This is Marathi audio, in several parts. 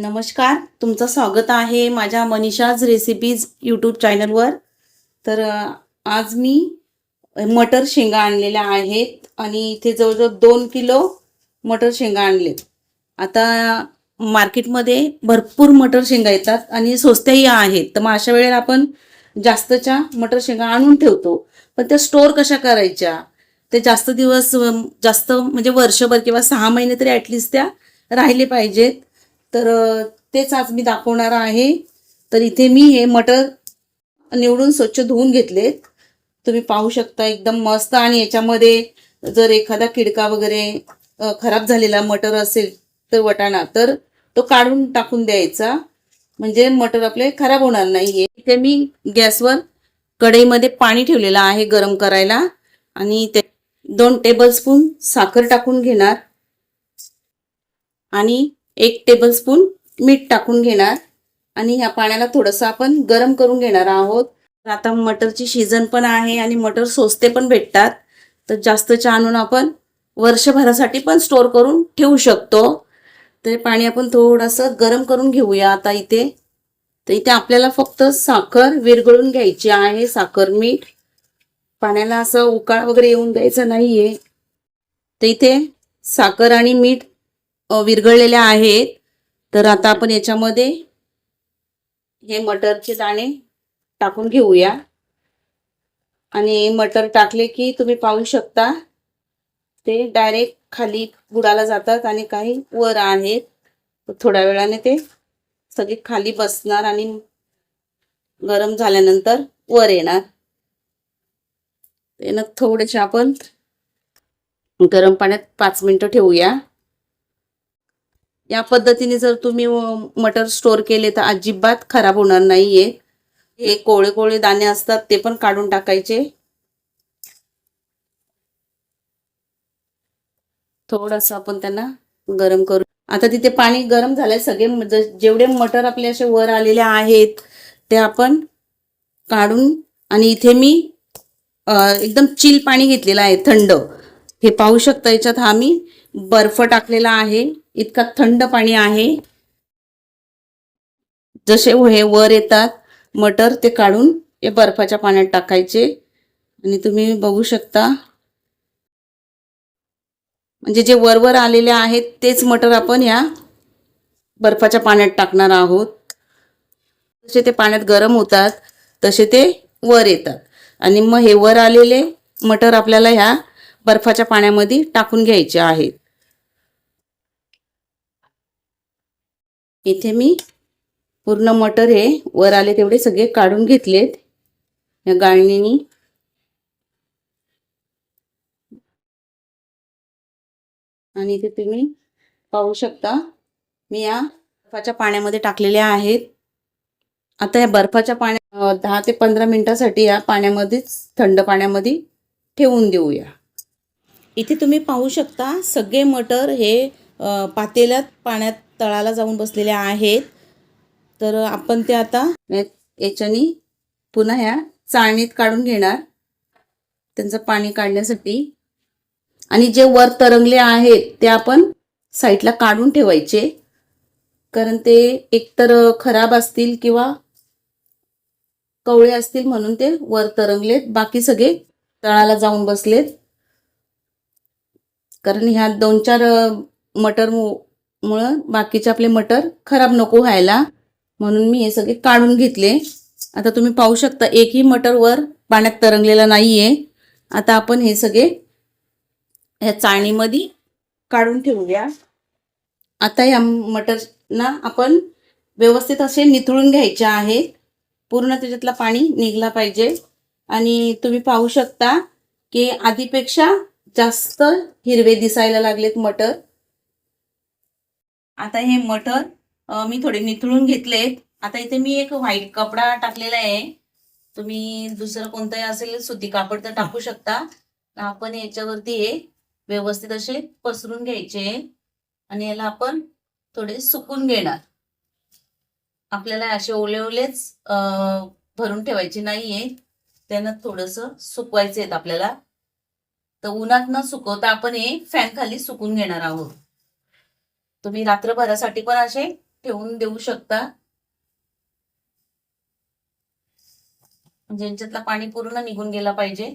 नमस्कार तुमचं स्वागत आहे माझ्या मनीषाज रेसिपीज यूट्यूब चॅनलवर तर आज मी मटर शेंगा आणलेल्या आहेत आणि इथे जवळजवळ दोन किलो मटर शेंगा आणलेत. आता मार्केटमध्ये भरपूर मटर शेंगा येतात आणि स्वस्तही आहेत. तर मग अशा वेळेला आपण जास्तच्या मटर शेंगा आणून ठेवतो. पण त्या स्टोअर कशा करायच्या? ते जास्त दिवस जास्त म्हणजे वर्षभर किंवा सहा महिने तरी ॲटलिस्ट त्या राहिले पाहिजेत. तर तेच आज मी दाखवणार आहे. तर इथे मी हे मटर निवडून स्वच्छ धुवून घेतलेत. तुम्ही पाहू शकता एकदम मस्त आणि याच्यामध्ये जर एखादा किडका वगैरे खराब झालेला मटर असेल तर वटाणा तर तो काढून टाकून द्यायचा. म्हणजे मटर आपले खराब होणार नाहीये इथे मी गॅसवर कढईमध्ये पाणी ठेवलेलं आहे गरम करायला. आणि ते दोन टेबलस्पून साखर टाकून घेणार. आणि एक टेबलस्पून मीठ टाकून घेणार. आणि ह्या पाण्याला थोडंसं आपण गरम करून घेणार आहोत. तर आता मटरची सीझन पण आहे आणि मटर सोस्ते पण भेटतात. तर जास्तच्या आणून आपण वर्षभरासाठी पण स्टोअर करून ठेवू शकतो. तर पाणी आपण थोडंसं गरम करून घेऊया आता इथे. तर इथे आपल्याला फक्त साखर विरघळून घ्यायची आहे साखर मीठ. पाण्याला असं उकाळ वगैरे येऊन द्यायचं नाही आहे तर इथे साखर आणि मीठ विरघळलेल्या आहेत. तर आता आपण याच्यामध्ये हे मटरचे दाणे टाकून घेऊया. आणि मटर टाकले की तुम्ही पाहू शकता ते डायरेक्ट खाली बुडाला जातात आणि काही वर आहेत. थोड्या वेळाने ते सगळे खाली बसणार आणि गरम झाल्यानंतर वर येणार. ते ना थोडेसे आपण गरम पाण्यात पाच मिनटं ठेवूया. या पद्धतीने जर तुम्ही मटर स्टोअर केले तर अजिबात खराब होणार नाहीये. हे कोळे कोळे दाणे असतात ते पण काढून टाकायचे. थोडस आपण त्यांना गरम करू. आता तिथे पाणी गरम झालंय सगळे म्हणजे जेवढे मटर आपले असे वर आलेले आहेत ते आपण काढून आणि इथे मी एकदम चिल पाणी घेतलेलं आहे थंड. हे पाहू शकता याच्यात हा मी बर्फ टाकलेला आहे. इतका थंड पाणी आहे. जसे हे वर येतात मटर ते काढून हे बर्फाच्या पाण्यात टाकायचे. आणि तुम्ही बघू शकता. म्हणजे जे वरवर आलेले आहेत तेच मटर आपण या बर्फाच्या पाण्यात टाकणार आहोत. जसे ते पाण्यात गरम होतात तसे ते वर येतात. आणि मग हे वर आलेले मटर आपल्याला ह्या बर्फाच्या पाण्यामध्ये टाकून घ्यायचे आहेत. इथे मी पूर्ण मटर हे वर आले तेवढे सगळे काढून घेतलेत. या गाळणीनी. आणि इथे तुम्ही पाहू शकता मी या बर्फाच्या पाण्यामध्ये टाकलेल्या आहेत. आता या बर्फाच्या पाण्या दहा ते पंधरा मिनटासाठी या पाण्यामध्येच थंड पाण्यामध्ये ठेवून देऊया. इथे तुम्ही पाहू शकता सगळे मटर हे पातेल्यात पाण्यात तळाला जाऊन बसलेल्या आहेत. तर आपण ते आता याच्याने याच्यानी पुन्हा ह्या चाळणीत काढून घेणार. त्यांचं पाणी काढण्यासाठी. आणि जे वर तरंगले आहेत ते आपण साईडला काढून ठेवायचे. कारण ते एकतर खराब असतील किंवा कवळे असतील म्हणून ते वर तरंगलेत. बाकी सगळे तळाला जाऊन बसलेत. कारण ह्या दोन चार मटर मु- मुळं बाकीचे आपले मटर खराब नको व्हायला. म्हणून मी हे सगळे काढून घेतले. आता तुम्ही पाहू शकता एकही मटर वर पाण्यात तरंगलेला आहे आता आपण हे सगळे ह्या चाळणीमध्ये काढून ठेवूया. आता या मटरना आपण व्यवस्थित असे निथळून घ्यायचे आहेत पूर्ण त्याच्यातलं पाणी निघला पाहिजे. आणि तुम्ही पाहू शकता की आधीपेक्षा जास्त हिरवे दिसायला लागलेत मटर. आता हे मटर मी थोडे निथळून घेतलेत आता इथे मी एक व्हाईट कपडा टाकलेला आहे. तुम्ही दुसरं कोणतंही असेल सुती कापड तर टाकू शकता. आपण याच्यावरती हे व्यवस्थित असे पसरून घ्यायचे. आणि याला आपण थोडे सुकून घेणार. आपल्याला असे ओले ओलेच भरून ठेवायचे नाहीये. त्यांना थोडंसं सुकवायचे आहेत आपल्याला. तर उन्हात न सुकवता आपण हे फॅन खाली सुकून घेणार आहोत. तुम्ही रात्रभरासाठी पण असे ठेवून देऊ शकता. म्हणजे ज्यांच्यातला पाणी पूर्ण निघून गेला पाहिजे.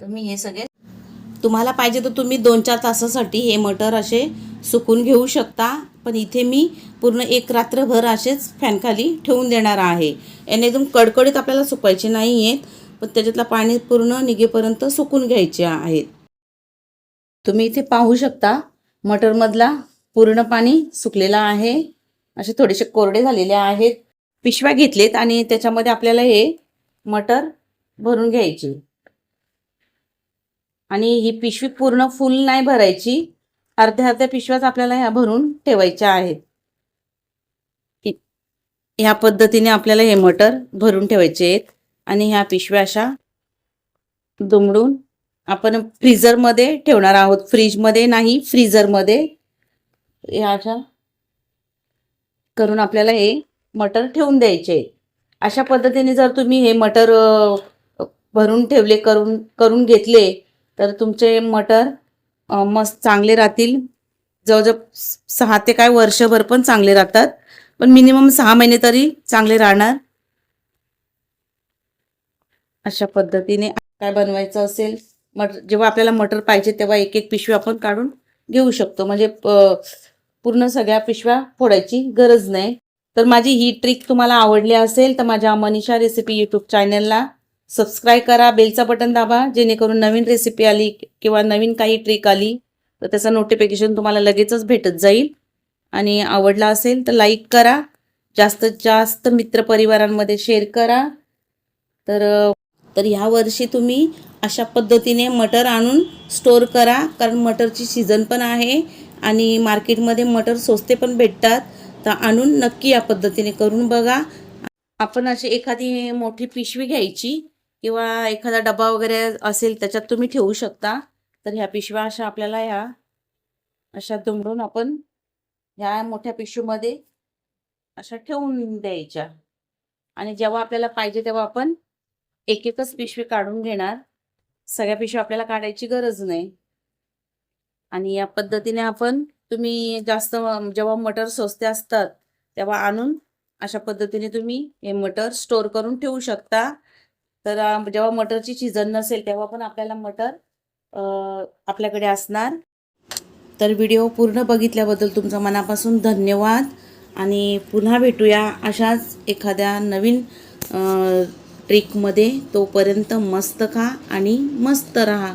तर मी हे सगळे तुम्हाला पाहिजे तर तुम्ही दोन चार तासासाठी हे मटर असे सुकून घेऊ शकता. पण इथे मी पूर्ण एक रात्रभर असेच फॅनखाली ठेवून देणार आहे. याने एकदम कडकडीत आपल्याला सुकवायचे नाही आहेत पण त्याच्यातलं पाणी पूर्ण निघेपर्यंत सुकून घ्यायचे आहेत. तुम्ही इथे पाहू शकता मटरमधला पूर्ण पाणी सुकलेला आहे. असे थोडेसे कोरडे झालेले आहेत. पिशव्या घेतलेत आणि त्याच्यामध्ये आपल्याला हे मटर भरून घ्यायचे. आणि ही पिशवी पूर्ण फुल नाही भरायची. अर्ध्या अर्ध्या पिशव्याच आपल्याला ह्या भरून ठेवायच्या आहेत. ह्या पद्धतीने आपल्याला हे मटर भरून ठेवायचे आहेत. आणि ह्या पिशव्या अशा दुमडून आपण फ्रीझरमध्ये ठेवणार आहोत. फ्रीजमध्ये नाही फ्रीझरमध्ये. अशा करून आपल्याला हे मटर ठेवून द्यायचे. अशा पद्धतीने जर तुम्ही हे मटर भरून ठेवले करून करून घेतले तर तुमचे मटर मस्त चांगले राहतील. जवळजवळ सहा ते काय वर्षभर पण चांगले राहतात. पण मिनिमम सहा महिने तरी चांगले राहणार. अशा पद्धतीने काय बनवायचं असेल? मट जेव्हा आपल्याला मटर पाहिजे तेव्हा एक एक पिशवी आपण काढून घेऊ शकतो. म्हणजे प- पूर्ण सगळ्या पिशव्या फोडायची गरज नाही. तर माझी ही ट्रिक तुम्हाला आवडली असेल तर माझ्या मनीषा रेसिपी यूट्यूब चॅनलला सबस्क्राईब करा. बेलचा बटन दाबा जेणेकरून नवीन रेसिपी आली किंवा नवीन काही ट्रिक आली तर त्याचं नोटिफिकेशन तुम्हाला लगेचच भेटत जाईल. आणि आवडला असेल तर लाईक करा. जास्तीत जास्त मित्रपरिवारांमध्ये शेअर करा. तर तर ह्या वर्षी तुम्ही अशा पद्धतीने मटर आणून स्टोअर करा. कारण मटरची सीझन पण आहे आणि मार्केटमध्ये मटर स्वस्ते पण भेटतात. तर आणून नक्की या पद्धतीने करून बघा. आपण अशी एखादी मोठी पिशवी घ्यायची किंवा एखादा डबा वगैरे असेल त्याच्यात तुम्ही ठेवू शकता. तर ह्या पिशव्या अशा आपल्याला ह्या अशा दुमडून आपण ह्या मोठ्या पिशवीमध्ये अशा ठेवून द्यायच्या. आणि जेव्हा आपल्याला पाहिजे तेव्हा आपण एक एकच पिशवी काढून घेणार. सगळ्या पिशव्या आपल्याला काढायची गरज नाही. आणि या पद्धतीने आपण तुम्ही जास्त जेव्हा मटर स्वस्ते असतात तेव्हा आणून अशा पद्धतीने तुम्ही हे मटर स्टोअर करून ठेवू शकता. तर जेव्हा मटरची सीझन नसेल तेव्हा पण आपल्याला मटर आपल्याकडे असणार. तर व्हिडिओ पूर्ण बघितल्याबद्दल तुमचा मनापासून धन्यवाद. आणि पुन्हा भेटूया अशाच एखाद्या नवीन ट्रिकमध्ये तोपर्यंत मस्त खा आणि मस्त राहा.